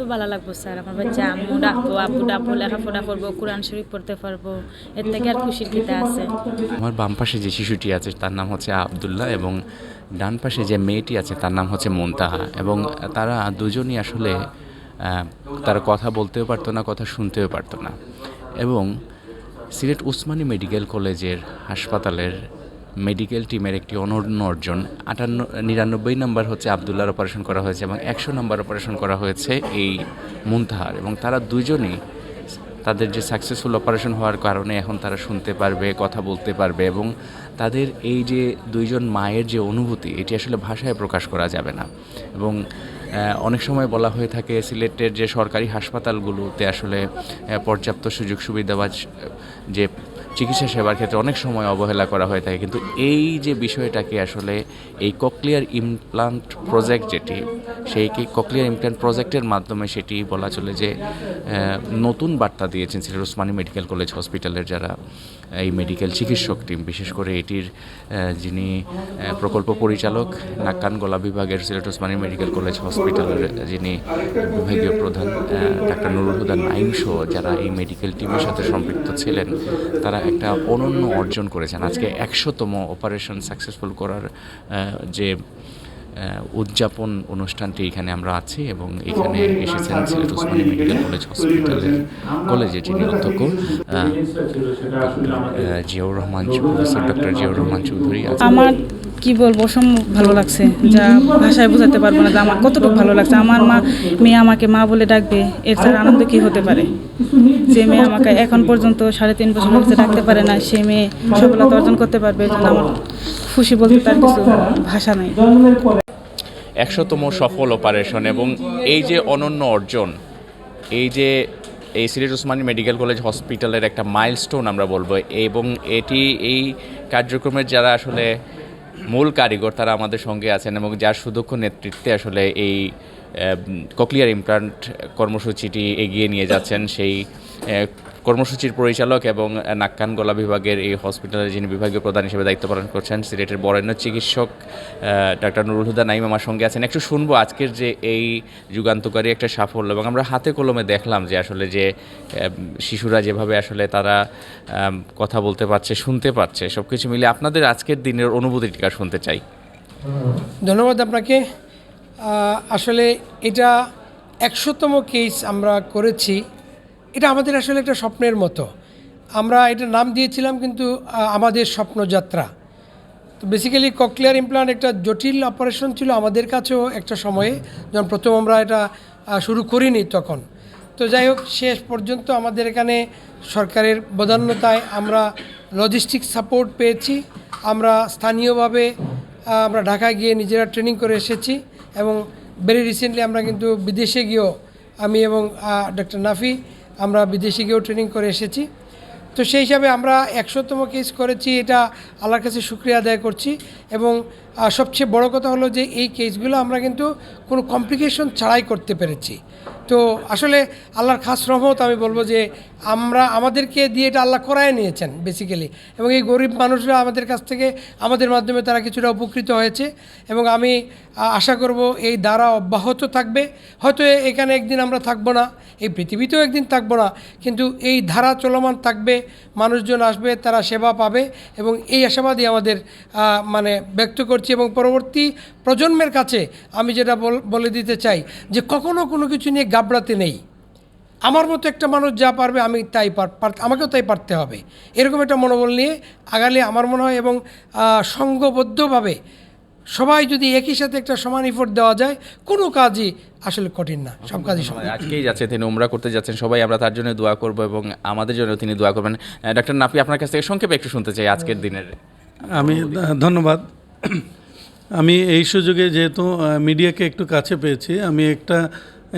তো ভালো লাগবো, স্যার। আমার বাচ্চা আম্মু ডাকবো, আব্বু ডাকবো লেখাপড়া করব, কোরআন শরীফ পড়তে পারব। এর থেকে আর খুশির কিতা আছে? আমার বাম পাশে যে শিশুটি আছে, তার নাম হচ্ছে আবদুল্লাহ এবং ডান পাশে যে মেয়েটি আছে, তার নাম হচ্ছে মুনতাহা। এবং তারা দুজনই আসলে তারা কথা বলতেও পারতো না, কথা শুনতেও পারতো না। এবং সিলেট উসমানী মেডিকেল কলেজের হাসপাতালের মেডিকেল টিমের একটি অনন্য অর্জন। আটান্ন, নিরানব্বই নম্বর হচ্ছে আবদুল্লাহর অপারেশন করা হয়েছে এবং একশো নম্বর অপারেশন করা হয়েছে এই মুনতাহার এবং তারা দুজনেই তাদের যে সাকসেসফুল অপারেশন হওয়ার কারণে এখন তারা শুনতে পারবে, কথা বলতে পারবে এবং তাদের এই যে দুইজন মায়ের যে অনুভূতি, এটি আসলে ভাষায় প্রকাশ করা যাবে না। এবং অনেক সময় বলা হয়ে থাকে সিলেটের যে সরকারি হাসপাতালগুলোতে আসলে পর্যাপ্ত সুযোগ সুবিধা বা যে চিকিৎসা সেবার ক্ষেত্রে অনেক সময় অবহেলা করা হয়ে থাকে। কিন্তু এই যে বিষয়টাকে আসলে এই ককলিয়ার ইমপ্লান্ট প্রজেক্ট যেটি, সেই ককলিয়ার ইমপ্লান্ট প্রজেক্টের মাধ্যমে সেটি বলা চলে যে নতুন বার্তা দিয়েছেন সিলেট ওসমানী মেডিকেল কলেজ হসপিটালের যারা, এই মেডিকেল চিকিৎসক টিম। বিশেষ করে এটির যিনি প্রকল্প পরিচালক নাক্কান গলা বিভাগের সিলেট ওসমানী মেডিকেল কলেজ হসপিটালের যিনি বিভাগীয় প্রধান ডাক্তার নুরুল হুদা নাইম সহ যারা এই মেডিকেল টিমের সাথে সম্পৃক্ত ছিলেন, তারা একটা অনন্য অর্জন করেছেন। আজকে একশোতম অপারেশন সাকসেসফুল করার যে উদযাপন অনুষ্ঠানটি এখানে আমরা আছি এবং এখানে এসেছেন সিলেট ওসমানী মেডিকেল কলেজ হসপিটালের কলেজের যিনি অধ্যক্ষ জিয়াউর রহমান প্রফেসর ডক্টর জিয়াউর রহমান চৌধুরী আমার কি বলব অসম ভালো লাগছে। যা ভাষায় বোঝাতে পারব না, যে আমার কতটুকু ভালো লাগছে। আমার মা, মেয়ে আমাকে মা বলে ডাকবে, এর ছাড়া আনন্দ কি হতে পারে? যে মেয়ে আমাকে এখন পর্যন্ত সাড়ে তিন বছর হচ্ছে ডাকতে পারে না সে মেয়ে সফলতা অর্জন করতে পারবে আমার খুশি বলতে তার কিছু ভাষা নাই। একশোতম সফল অপারেশন এবং এই যে অনন্য অর্জন, এই যে এই সিলেট ওসমানী মেডিকেল কলেজ হসপিটালের একটা মাইলস্টোন আমরা বলব, এবং এটি এই কার্যক্রমের যারা আসলে মূল কারিগর তারা আমাদের সঙ্গে আছেন এবং যার সুদক্ষ নেতৃত্বে আসলে এই ককলিয়ার ইমপ্লান্ট কর্মসূচিটি এগিয়ে নিয়ে যাচ্ছেন সেই কর্মসূচির পরিচালক এবং নাক্কান গলা বিভাগের এই হসপিটালের যিনি বিভাগীয় প্রধান হিসেবে দায়িত্ব পালন করছেন, সিলেটের বরেণ্য চিকিৎসক ডাক্তার নুরুল হুদা নাইম আমার সঙ্গে আছেন। একটু শুনব আজকের যে এই যুগান্তকারী একটা সাফল্য এবং আমরা হাতে কলমে দেখলাম যে আসলে যে শিশুরা যেভাবে আসলে তারা কথা বলতে পারছে, শুনতে পারছে সব কিছু মিলে আপনাদের আজকের দিনের অনুভূতিটা শুনতে চাই। ধন্যবাদ আপনাকে। আসলে এটা একশোতম কেস আমরা করেছি। এটা আমাদের আসলে একটা স্বপ্নের মতো। আমরা এটা নাম দিয়েছিলাম কিন্তু আমাদের স্বপ্নযাত্রা। তো বেসিক্যালি ককলিয়ার ইমপ্লান্ট একটা জটিল অপারেশন ছিল আমাদের কাছেও একটা সময়ে। যখন প্রথম আমরা এটা শুরু করিনি তখন। তো যাই হোক, শেষ পর্যন্ত আমাদের এখানে সরকারের বদান্যতায় আমরা লজিস্টিক সাপোর্ট পেয়েছি। আমরা স্থানীয়ভাবে আমরা ঢাকায় গিয়ে নিজেরা ট্রেনিং করে এসেছি। এবং ভেরি রিসেন্টলি আমরা কিন্তু বিদেশে গিয়েও আমি এবং ডক্টর নাফি আমরা বিদেশে গিয়েও ট্রেনিং করে এসেছি। তো সেই হিসাবে আমরা একশোতম কেস করেছি, এটা আল্লাহর কাছে শুক্রিয়া আদায় করছি এবং আহ, সবচেয়ে বড় কথা হলো যে এই কেসগুলো আমরা কিন্তু কোনো কমপ্লিকেশন ছাড়াই করতে পেরেছি। তো আসলে আল্লাহর খাস রহমত আমি বলব যে আমরা আমাদেরকে দিয়ে এটা আল্লাহ করায় নিয়েছেন বেসিক্যালি এবং এই গরিব মানুষরা আমাদের কাছ থেকে আমাদের মাধ্যমে তারা কিছুটা উপকৃত হয়েছে। এবং আমি আশা করব এই দ্বারা অব্যাহত থাকবে। হয়তো এখানে একদিন আমরা থাকব না এই পৃথিবীতেও একদিন থাকব না কিন্তু এই ধারা চলমান থাকবে মানুষজন আসবে তারা সেবা পাবে এবং এই আশাবাদই আমাদের মানে ব্যক্ত করছি এবং পরবর্তী প্রজন্মের কাছে আমি যেটা বল- বলে দিতে চাই যে কখনো কোনো কিছু নিয়ে গাবড়াতে নেই। আমার মতো একটা মানুষ যা পারবে আমি তাই আমাকেও তাই পারতে হবে। এরকম একটা মনোবল নিয়ে আগালে আমার মনে হয় এবং আহ, সংঘবদ্ধভাবে সবাই যদি একই সাথে একটা সমান ইফোর্ট দেওয়া যায় কোনো কাজই আসলে কঠিন না সব কাজই সমান আজকেই যাচ্ছে তিনি উমরা করতে যাচ্ছেন সবাই আমরা তার জন্য দোয়া করব এবং আমাদের জন্য তিনি দোয়া করবেন। ডক্টর নাফি আপনার কাছ থেকে সংক্ষেপে একটু শুনতে চাই আজকের দিনের আমি ধন্যবাদ। আমি এই সুযোগে যেহেতু মিডিয়াকে একটু কাছে পেয়েছি, আমি একটা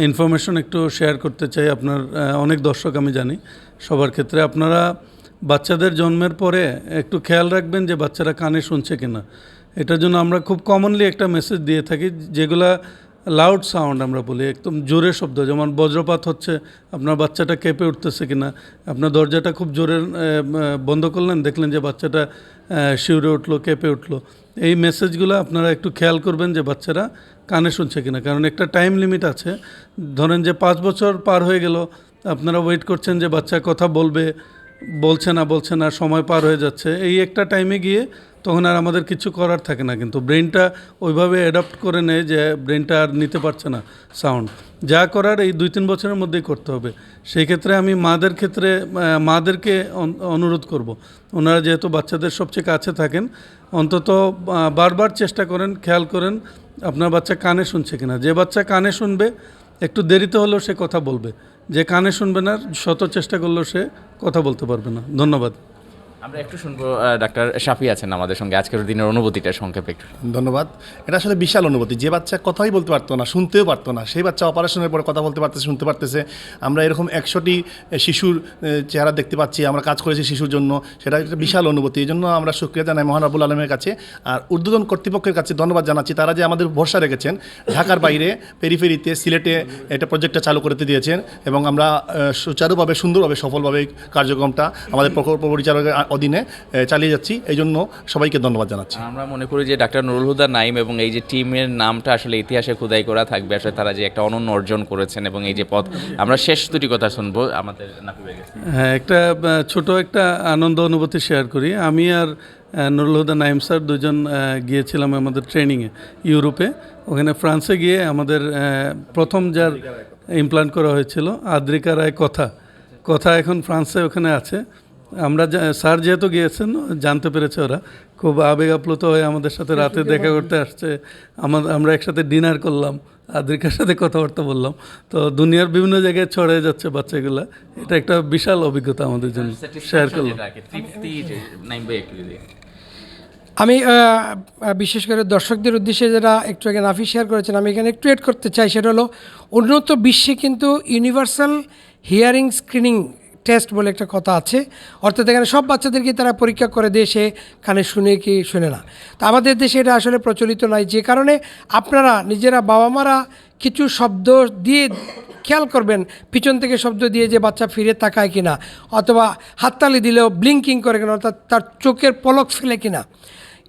ইনফরমেশন একটু শেয়ার করতে চাই আপনার অনেক দর্শক আমি জানি, সবার ক্ষেত্রে। আপনারা বাচ্চাদের জন্মের পরে একটু খেয়াল রাখবেন যে বাচ্চারা কানে শুনছে কিনা। এটার জন্য আমরা খুব কমনলি একটা মেসেজ দিয়ে থাকি, যেগুলা লাউড সাউন্ড আমরা বলি, একদম জোরে শব্দ, যেমন বজ্রপাত হচ্ছে, আপনার বাচ্চাটা কেঁপে উঠতেছে কিনা, আপনার দরজাটা খুব জোরে বন্ধ করলেন, দেখলেন যে বাচ্চাটা শিউরে উঠল, কেঁপে উঠল। এই মেসেজগুলো আপনারা একটু খেয়াল করবেন যে বাচ্চারা কানে শুনছে কিনা, কারণ একটা টাইম লিমিট আছে। ধরেন যে পাঁচ বছর পার হয়ে গেল, আপনারা ওয়েট করছেন যে বাচ্চা কথা বলবে, বলছে না বলছে না, সময় পার হয়ে যাচ্ছে। এই একটা টাইমে গিয়ে তখন আর আমাদের কিছু করার থাকে না, কিন্তু ব্রেনটা ওইভাবে অ্যাডাপ্ট করে নেয় যে ব্রেনটা আর নিতে পারছে না সাউন্ড যা করার এই দুই তিন বছরের মধ্যেই করতে হবে। সেই ক্ষেত্রে আমি মাদের ক্ষেত্রে মাদেরকে অনুরোধ করব। ওনারা যেহেতু বাচ্চাদের সবচেয়ে কাছে থাকেন, অন্তত বারবার চেষ্টা করেন, খেয়াল করেন, আপনার বাচ্চা কানে শুনছে কিনা। যে বাচ্চা কানে শুনবে, একটু দেরিতে হলেও সে কথা বলবে। যে কানে শুনবে না, শত চেষ্টা করলেও সে কথা বলতে পারবে না। ধন্যবাদ। আমরা একটু শুনব ডাক্তার সাফি আছেন আমাদের সঙ্গে। আজকের দিনের অনুভূতিটা সংক্ষেপে একটু। ধন্যবাদ। এটা আসলে বিশাল অনুভূতি। যে বাচ্চা কথাই বলতে পারতো না, শুনতেও পারতো না, সেই বাচ্চা অপারেশনের পরে কথা বলতে পারতেছে, শুনতে পারতেছে। আমরা এরকম একশোটি শিশুর চেহারা দেখতে পাচ্ছি, আমরা কাজ করেছি শিশুর জন্য। সেটা একটা বিশাল অনুভূতি। এই জন্য আমরা শুক্রিয়া জানাই মহান আবুল আলমের কাছে। আর উদ্বোধন কর্তৃপক্ষের কাছে ধন্যবাদ জানাচ্ছি। তারা যে আমাদের ভরসা রেখেছেন, ঢাকার বাইরে, পেরিফেরিতে, সিলেটে এটা প্রজেক্টটা চালু করতে দিয়েছেন। এবং আমরা সুচারুভাবে, সুন্দরভাবে, সফলভাবে কার্যক্রমটা আমাদের প্রকল্প পরিচালকের অধীনে চালিয়ে যাচ্ছি। এই জন্য সবাইকে ধন্যবাদ জানাচ্ছি। আমরা মনে করি যে ডাক্তার নুরুল হুদা নাইম এবং এই যে টিমের নামটা আসলে ইতিহাসে খোদাই করা থাকবে। আসলে তারা যে একটা অনন্য অর্জন করেছেন এবং এই যে পথ আমরা শেষ দুটি কথা শুনব আমাদের। হ্যাঁ একটা ছোট একটা আনন্দ অনুভূতি শেয়ার করি। আমি আর নুরুল হুদা নাইম স্যার দুজন গিয়েছিলাম আমাদের ট্রেনিংয়ে ইউরোপে। ওখানে ফ্রান্সে গিয়ে আমাদের প্রথম যার ইমপ্লান্ট করা হয়েছিল আদ্রিকা রায় কথা। কথা এখন ফ্রান্সে ওখানে আছে। আমরা স্যার যেহেতু গিয়েছেন জানতে পেরেছে ওরা। খুব আবেগ আপ্লুত হয়ে আমাদের সাথে রাতে দেখা করতে আসছে। আমার আমরা একসাথে ডিনার করলাম আদ্রিকার সাথে কথাবার্তা বললাম। তো দুনিয়ার বিভিন্ন জায়গায় ছড়ে যাচ্ছে বাচ্চাগুলা। এটা একটা বিশাল অভিজ্ঞতা আমাদের জন্য। শেয়ার করলাম। আমি বিশেষ করে দর্শকদের উদ্দেশ্যে যারা একটু আগে নাফি শেয়ার করেছেন আমি এখানে একটু এড করতে চাই। সেটা হলো উন্নত বিশ্বে কিন্তু ইউনিভার্সাল হিয়ারিং স্ক্রিনিং টেস্ট বলে একটা কথা আছে। অর্থাৎ এখানে সব বাচ্চাদেরকে তারা পরীক্ষা করে দিয়ে সে কানে শুনে কি শুনে না। তো আমাদের দেশে এটা আসলে প্রচলিত নয়। যে কারণে আপনারা নিজেরা বাবা মারা কিছু শব্দ দিয়ে খেয়াল করবেন, পিছন থেকে শব্দ দিয়ে যে বাচ্চা ফিরে তাকায় কিনা, অথবা হাততালি দিলেও ব্লিঙ্কিং করে কিনা, অর্থাৎ তার চোখের পলক ফেলে কিনা।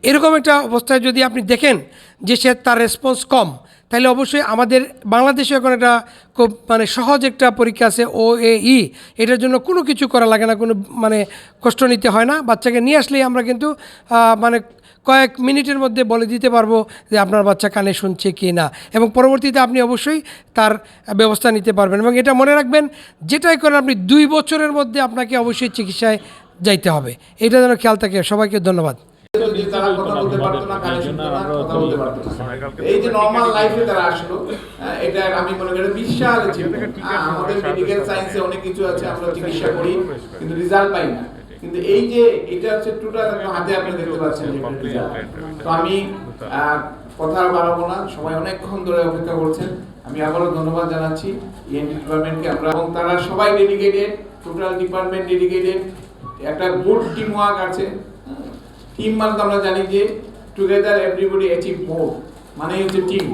এরকম একটা অবস্থায় যদি আপনি দেখেন যে সে তার রেসপন্স কম তাহলে অবশ্যই আমাদের বাংলাদেশে এখন একটা খুব মানে সহজ একটা পরীক্ষা আছে ও এ ই এটার জন্য কোনো কিছু করা লাগে না, কোনো মানে কষ্ট নিতে হয় না। বাচ্চাকে নিয়ে আসলেই আমরা কিন্তু মানে কয়েক মিনিটের মধ্যে বলে দিতে পারব যে আপনার বাচ্চা কানে শুনছে কি না। এবং পরবর্তীতে আপনি অবশ্যই তার ব্যবস্থা নিতে পারবেন। এবং এটা মনে রাখবেন, যেটাই করেন আপনি দুই বছরের মধ্যে আপনাকে অবশ্যই চিকিৎসায় যাইতে হবে। এটা যেন খেয়াল থাকে। সবাইকে ধন্যবাদ। হ্যাঁ, আমি কথা বাড়াবো না সবাই অনেকক্ষণ ধরে অপেক্ষা করছেন। আমি আবারও ধন্যবাদ জানাচ্ছি ডিপার্টমেন্টকে আমরা এবং তারা সবাই ডেডিকেটেড টোটাল ডিপার্টমেন্ট ডেডিকেটেড একটা গুড টিম ওয়ার্ক আছে। টিম মানে আমরা জানি যে টুগেদার এভরিবডি অ্যাচিভ মোর মানে হচ্ছে টিম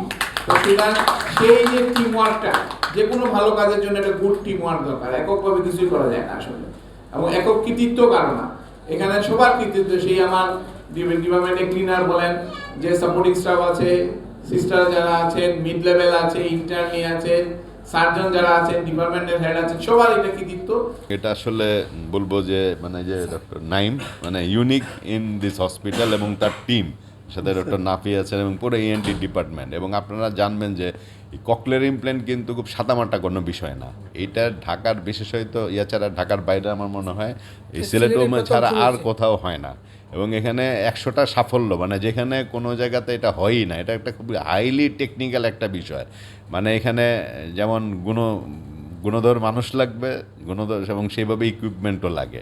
সুতরাং সেই যে টিম ওয়ার্কটা যে কোনো ভালো কাজের জন্য একটা গুড টিম ওয়ার্ক দরকার, এককভাবে কিছুই করা যায় না আসলে। এবং একক কৃতিত্ব কারও না। এখানে সবার কৃতিত্ব সেই আমার ডিপার্টমেন্টে ক্লিনার বলেন, যে সাপোর্টিং স্টাফ আছে সিস্টার যারা আছেন মিড লেভেল আছে ইন্টার্নি আছে সার্জন যারা আছেন, ডিপার্টমেন্টের হেড আছেন সবার এটা এটা আসলে বলব যে মানে যে ডক্টর নাইম মানে ইউনিক ইন দিস হসপিটাল এবং তার টিম সাথে ডক্টর নাফি আছেন এবং পুরো ইএনটি ডিপার্টমেন্ট। এবং আপনারা জানবেন যে ককলের ইমপ্ল্যান্ট কিন্তু খুব সাদামাটা কোনো বিষয় না। এটা ঢাকার বিশেষত ইয়া ছাড়া ঢাকার বাইরে আমার মনে হয় এই সিলেটোমে ছাড়া আর কোথাও হয় না। এবং এখানে একশোটা সাফল্য মানে যেখানে কোনো জায়গাতে এটা হয়ই না। এটা একটা খুব হাইলি টেকনিক্যাল একটা বিষয়। মানে এখানে যেমন গুণ গুণধর মানুষ লাগবে গুণধর এবং সেইভাবে ইকুইপমেন্টও লাগে।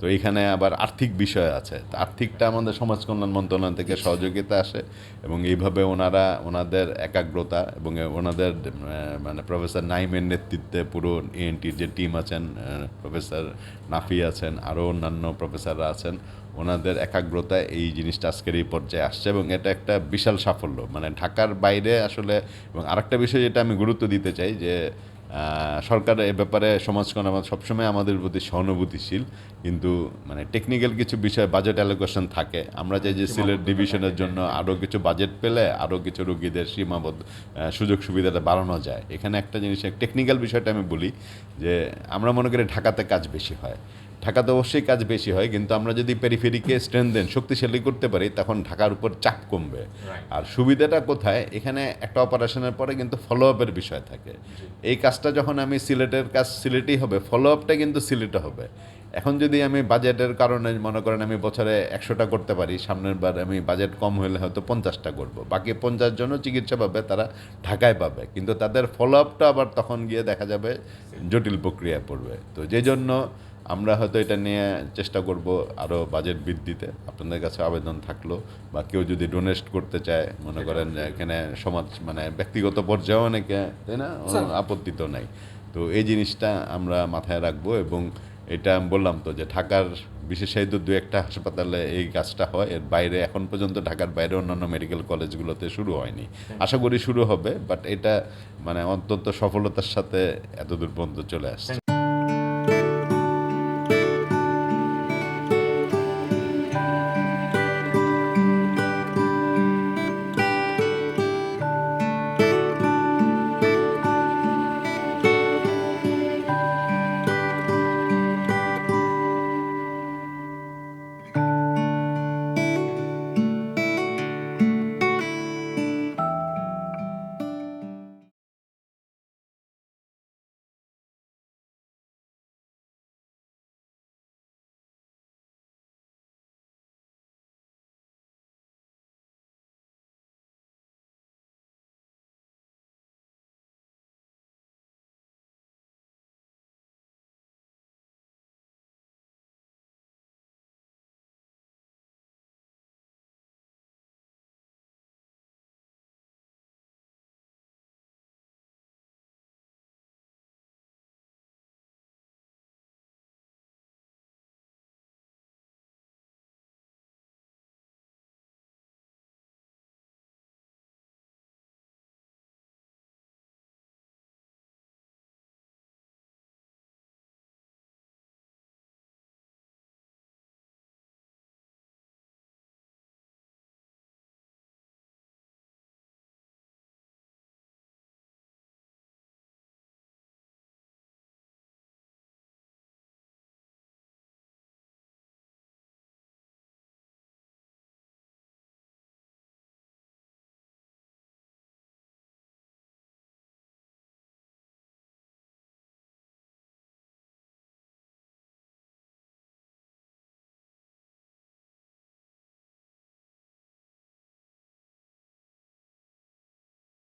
তো এখানে আবার আর্থিক বিষয় আছে। তো আর্থিকটা আমাদের সমাজ কল্যাণ মন্ত্রণালয় থেকে সহযোগিতা আসে এবং এইভাবে ওনারা ওনাদের একাগ্রতা এবং ওনাদের মানে প্রফেসর নাইমের নেতৃত্বে পুরো এএনটির যে টিম আছেন প্রফেসর নাফি আছেন আরও অন্যান্য প্রফেসররা আছেন ওনাদের একাগ্রতা এই জিনিসটা আজকের এই পর্যায়ে আসছে এবং এটা একটা বিশাল সাফল্য। মানে ঢাকার বাইরে আসলে এবং আরেকটা বিষয় যেটা আমি গুরুত্ব দিতে চাই যে সরকার এ ব্যাপারে সমাজকরণ আমার সবসময় আমাদের প্রতি সহানুভূতিশীল কিন্তু মানে টেকনিক্যাল কিছু বিষয়ে বাজেট অ্যালোকেশন থাকে। আমরা চাই যে সিলেট ডিভিশনের জন্য আরও কিছু বাজেট পেলে আরও কিছু রোগীদের সীমাবদ্ধ সুযোগ সুবিধাটা বাড়ানো যায়। এখানে একটা জিনিস টেকনিক্যাল বিষয়টা আমি বলি যে আমরা মনে করি ঢাকাতে কাজ বেশি হয়। ঢাকাতে অবশ্যই কাজ বেশি হয় কিন্তু আমরা যদি পেরিফেরিকে স্ট্রেন দেন শক্তিশালী করতে পারি তখন ঢাকার উপর চাপ কমবে। আর সুবিধাটা কোথায়? এখানে একটা অপারেশনের পরে কিন্তু ফলো আপের বিষয় থাকে। এই কাজটা যখন আমি সিলেটের কাজ সিলেটেই হবে ফলো আপটা কিন্তু সিলেটে হবে। এখন যদি আমি বাজেটের কারণে মনে করেন আমি বছরে একশোটা করতে পারি সামনের বার আমি বাজেট কম হলে হয়তো পঞ্চাশটা করব। বাকি পঞ্চাশ জন চিকিৎসা পাবে তারা ঢাকায় পাবে। কিন্তু তাদের ফলো আপটা আবার তখন গিয়ে দেখা যাবে জটিল প্রক্রিয়ায় পড়বে। তো যে জন্য আমরা হয়তো এটা নিয়ে চেষ্টা করব আরও বাজেট বৃদ্ধিতে। আপনাদের কাছে আবেদন থাকল বা কেউ যদি ডোনেট করতে চায় মনে করেন যে এখানে সমাজ মানে ব্যক্তিগত পর্যায়েও অনেকে তাই না? আপত্তি তো নাই। তো এই জিনিসটা আমরা মাথায় রাখব এবং এটা আমি বললাম তো যে ঢাকার বিশেষায়িত দু একটা হাসপাতালে এই কাজটা হয়। এর বাইরে এখন পর্যন্ত ঢাকার বাইরে অন্যান্য মেডিকেল কলেজগুলোতে শুরু হয়নি। আশা করি শুরু হবে বাট এটা মানে অত্যন্ত সফলতার সাথে এতদূর পর্যন্ত চলে আসছে।